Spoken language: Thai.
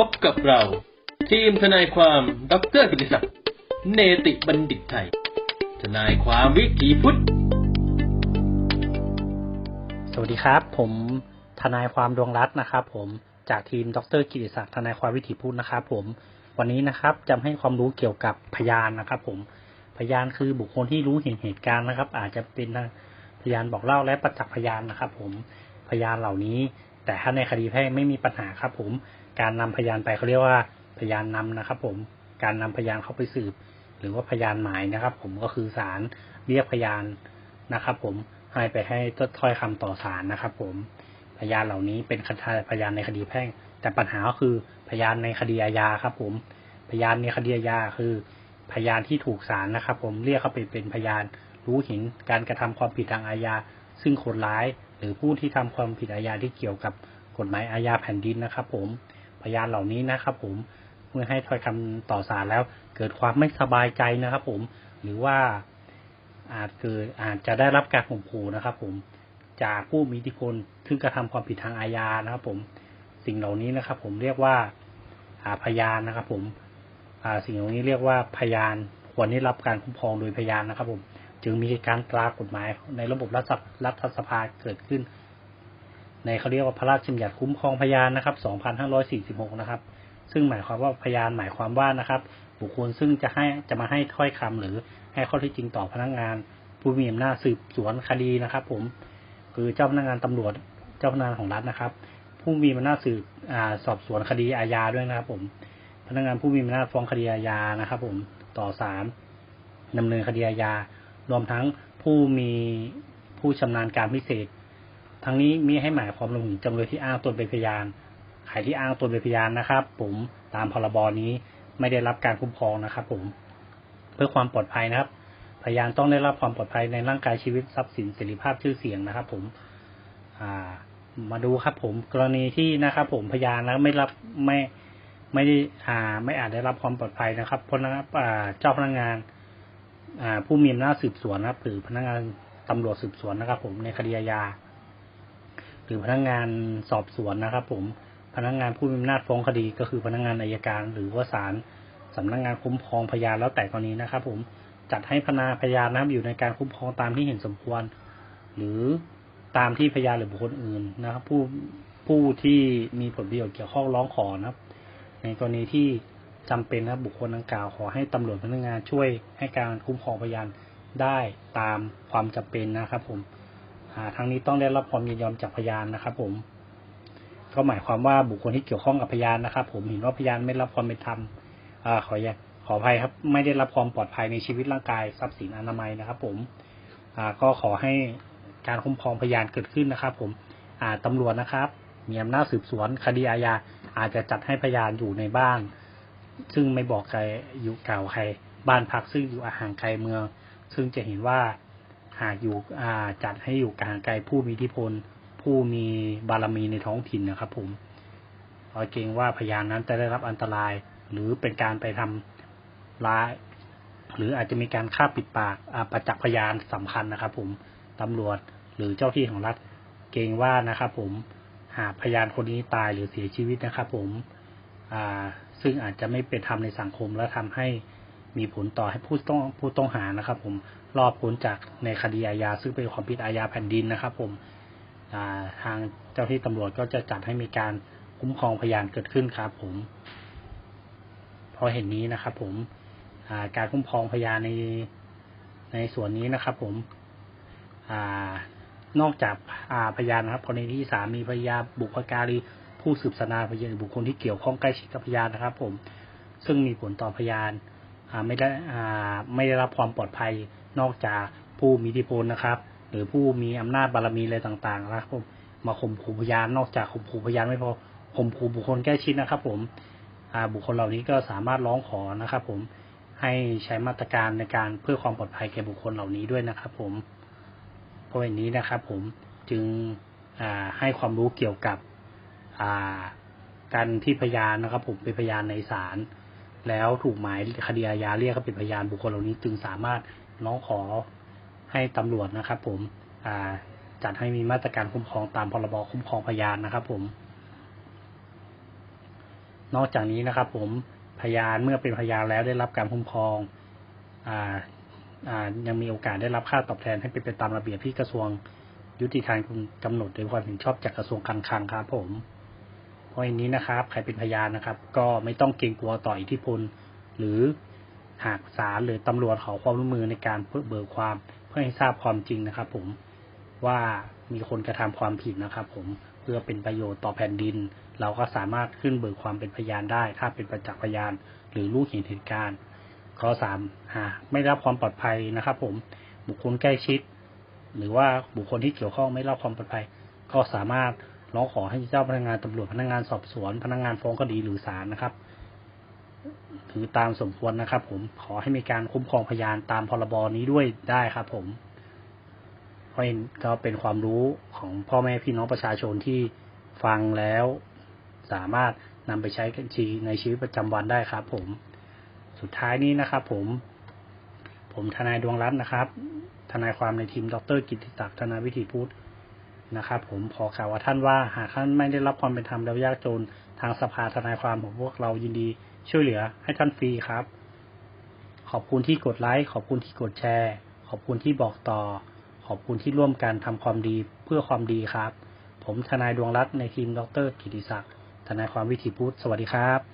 พบกับเรา ทีมทนายความดรกิติศักดิ์เนติบัณฑิตไทย ทนายความวิถีพุทธ สวัสดีครับ ผมทนายความดวงรัตน์นะครับผมจากทีมดรกิติศักดิ์ทนายความวิถีพุทธนะครับผมวันนี้นะครับจะให้ความรู้เกี่ยวกับพยานนะครับ ผมพยานคือบุคคลที่รู้เห็นเหตุการณ์นะครับ อาจจะเป็นพยานบอกเล่าและประจักษ์พยานนะครับ ผมพยานเหล่านี้ แต่ถ้าในคดีแพ่งไม่มีปัญหาครับ ผม การนำพยานไปเขาเรียกว่าพยานนำนะครับ ผมการนำพยานเข้าไปสืบ หรือว่าพยานหมายนะครับ ผมก็คือศาลเรียกพยานนะครับ ผมให้ไปให้ถ้อยคำต่อศาลนะครับ ผมพยานเหล่านี้เป็นคดีพยานในคดีแพ่ง แต่ปัญหาก็คือพยานในคดีอาญาครับ ผมพยานในคดีอาญาคือ พยานที่ถูกศาลนะครับ ผมเรียกเขาไปเป็นพยานรู้เห็นการกระทำความผิดทางอาญา ซึ่งคนร้าย หรือผู้ที่ทำความผิดอาญาที่เกี่ยวกับกฎหมายอาญาแผ่นดินนะครับ ผม พยานเหล่านี้นะครับผมเมื่อให้ถ้อยคำต่อศาลแล้ว เกิดความไม่สบายใจนะครับ ผม หรือว่าอาจเกิดอาจจะได้รับการข่มขู่นะครับ ผมจากผู้มีอิทธิพลซึ่งกระทำความผิดทางอาญานะครับ ผมสิ่งเหล่านี้นะครับ ผมเรียกว่าพยานนะครับ ผมสิ่งเหล่านี้เรียกว่าพยานควรได้รับการคุ้มครองโดยพยานนะครับ ผม จึงมีการตรากฎหมายในระบบรัฐสภาเกิดขึ้น ในเขาเรียกว่าพระราชบัญญัติคุ้มครองพยานนะครับ 2546 นะครับ ซึ่งหมายความว่าพยานหมายความว่านะครับ บุคคลซึ่งจะให้จะมาให้ถ้อยคำหรือให้ข้อเท็จจริงต่อพนักงาน ผู้มีอำนาจสืบสวนคดีนะครับ ผมคือเจ้าพนักงานตำรวจเจ้าพนักงานของรัฐนะครับ ผู้มีอำนาจสืบสอบสวนคดีอาญาด้วยนะครับ ผม พนักงานผู้มีอำนาจฟ้องคดีอาญานะครับ ผมต่อศาลดำเนินคดีอาญารวมทั้งผู้มีผู้ชำนาญการพิเศษ ทั้งนี้มีให้หมายความรวมถึงจำเลยที่อ้างตนเป็นพยานใครที่อ้างตนเป็นพยานนะครับ ผมตามพรบนี้ไม่ได้รับการคุ้มครองนะครับ ผม เพื่อความปลอดภัยนะครับ พยานต้องได้รับความปลอดภัยในร่างกายชีวิตทรัพย์สินเสรีภาพชื่อเสียงนะครับ ผมอ่ามาดูครับ ผมกรณีที่นะครับ ผมพยานแล้วไม่รับไม่ไม่ได้อ่า ไม่อาจได้รับความปลอดภัยนะครับเพราะนะครับเจ้าพนักงานผู้มีอำนาจสืบสวนนะครับหรือพนักงานตำรวจสืบสวนนะครับ ผมในคดีอาญา หรือพนักงานสอบสวนนะครับ ผมพนักงานผู้มีอำนาจฟ้องคดีก็คือพนักงานอายการ หรือว่าศาลสำนักงานคุ้มครองพยานแล้วแต่กรณีนะครับ ผมจัดให้พนาพยานนะครับอยู่ในการคุ้มครองตามที่เห็นสมควร หรือตามที่พยานหรือบุคคลอื่นนะครับ ผู้ผู้ที่มีผลประโยชน์เกี่ยวข้องร้องขอนะครับ ในกรณีที่จำเป็นนะบุคคลดังกล่าวขอให้ตำรวจพนักงานช่วยให้การคุ้มครองพยานได้ตามความจำเป็นนะครับ ผม ทั้งนี้ต้องได้รับความยินยอมจากพยานนะครับผมก็หมายความว่าบุคคลที่เกี่ยวข้องกับพยานนะครับ ผมเห็นว่าพยานไม่รับความเป็นธรรมขอขออภัยครับ ไม่ได้รับความปลอดภัยในชีวิตร่างกายทรัพย์สินอนามัยนะครับ ผมก็ขอให้การคุ้มครองพยานเกิดขึ้นนะครับ ผมตำรวจนะครับ มีอำนาจสืบสวนคดีอาญาอาจจะจัดให้พยานอยู่ในบ้าน ซึ่งไม่บอกใครอยู่เก่าใคร บ้านพักซึ่งอยู่อาห่างไกลเมือง ซึ่งจะเห็นว่า หากอยู่จัดให้อยู่กลางไกลผู้มีอิทธิพล ผู้มีบารมีในท้องถิ่นนะครับ ผมเพราะเกรงว่าพยานนั้นจะได้รับอันตราย หรือเป็นการไปทำร้าย หรืออาจจะมีการฆ่าปิดปากประจักษ์พยานสำคัญนะครับ ผมตำรวจหรือเจ้าที่ของรัฐ เกรงว่านะครับ ผมหากพยานคนนี้ตายหรือเสียชีวิตนะครับ ผมซึ่งอาจจะไม่เป็นธรรมในสังคมและทำให้ มีผลต่อให้ผู้ต้องผู้ต้องหานะครับ ผมรอบพ้นจากในคดีอาญาซึ่งเป็นความผิดอาญาแผ่นดินนะครับ ผมทางเจ้าที่ตำรวจก็จะจัดให้มีการคุ้มครองพยานเกิดขึ้นครับ ผมเพราะเห็นนี้นะครับ ผมการคุ้มครองพยานในในส่วนนี้นะครับ ผมอนอกจากพยานนะครับกรณีที่สามมีพยานบุคการีผู้สืบสนาพยานบุคคลที่เกี่ยวข้องใกล้ชิดกับพยานนะครับ ผม ซึ่งมีผลต่อพยาน ไม่ได้ไม่ได้รับความปลอดภัยนอกจากผู้มีอิทธิพลนะครับ หรือผู้มีอำนาจบารมีอะไรต่างๆนะครับผมมาข่มขู่พยานนอกจากข่มขู่พยานไม่พอข่มขู่บุคคลใกล้ชิดนะครับ ผมบุคคลเหล่านี้ก็สามารถร้องขอนะครับ ผมให้ใช้มาตรการในการเพื่อความปลอดภัยแก่บุคคลเหล่านี้ด้วยนะครับ ผมเพราะอย่างนี้นะครับ ผมจึงให้ความรู้เกี่ยวกับการที่พยานนะครับ ผมเป็นพยานในศาล แล้วถูกหมายคดีอาญาเรียกเขาเป็นพยานบุคคลเหล่านี้จึงสามารถร้องขอให้ตำรวจนะครับ ผมจัดให้มีมาตรการคุ้มครองตามพรบคุ้มครองพยานนะครับ ผม นอกจากนี้นะครับ ผมพยานเมื่อเป็นพยานแล้วได้รับการคุ้มครองอ่าอ่ายังมีโอกาสได้รับค่าตอบแทนให้เป็นไปตามระเบียบที่กระทรวงยุติธรรมกำหนดโดยความเห็นชอบจากกระทรวงการคลังครับผม เพราะอย่างนี้นะครับ ใครเป็นพยานนะครับ ก็ไม่ต้องเกรงกลัวต่ออิทธิพล หรือหากศาลหรือตำรวจขอความร่วมมือในการเบิกความเพื่อให้ทราบความจริงนะครับ ผมว่ามีคนกระทำความผิดนะครับ ผมเพื่อเป็นประโยชน์ต่อแผ่นดิน เราก็สามารถขึ้นเบิกความเป็นพยานได้ ถ้าเป็นประจักษ์พยาน หรือรู้เห็นเหตุการณ์ข้อสามหาไม่รับความปลอดภัยนะครับ ผมบุคคลใกล้ชิด หรือว่าบุคคลที่เกี่ยวข้องไม่รับความปลอดภัย ก็สามารถ ร้องขอให้เจ้าพนักงานตำรวจพนักงานสอบสวน พนักงานฟ้องคดีหรือศาลนะครับถือตามสมควรนะครับ ผมขอให้มีการคุ้มครองพยานตามพรบนี้ด้วยได้ครับ ผมเพราะเห็นก็เป็นความรู้ของพ่อแม่พี่น้องประชาชนที่ฟังแล้ว สามารถนำไปใช้กันชีในชีวิตประจำวันได้ครับ ผม สุดท้ายนี้นะครับ ผม ผมทนายดวงรัตน์นะครับ ทนายความในทีมดรกิติศักดิ์ธนาวิถีพุทธ นะครับ ผมขอข่าวว่าท่านว่าหากท่านไม่ได้รับความเป็นธรรมแล้วยากจนทางสภาทนายความของพวกเรายินดีช่วยเหลือให้ท่านฟรีครับ ขอบคุณที่กดไลค์ขอบคุณที่กดแชร์ ขอบคุณที่บอกต่อ ขอบคุณที่ร่วมกันทำความดีเพื่อความดีครับ ผมทนายดวงรัตน์ในทีมดรกิติศักดิ์ทนายความวิถีพุทธสวัสดีครับ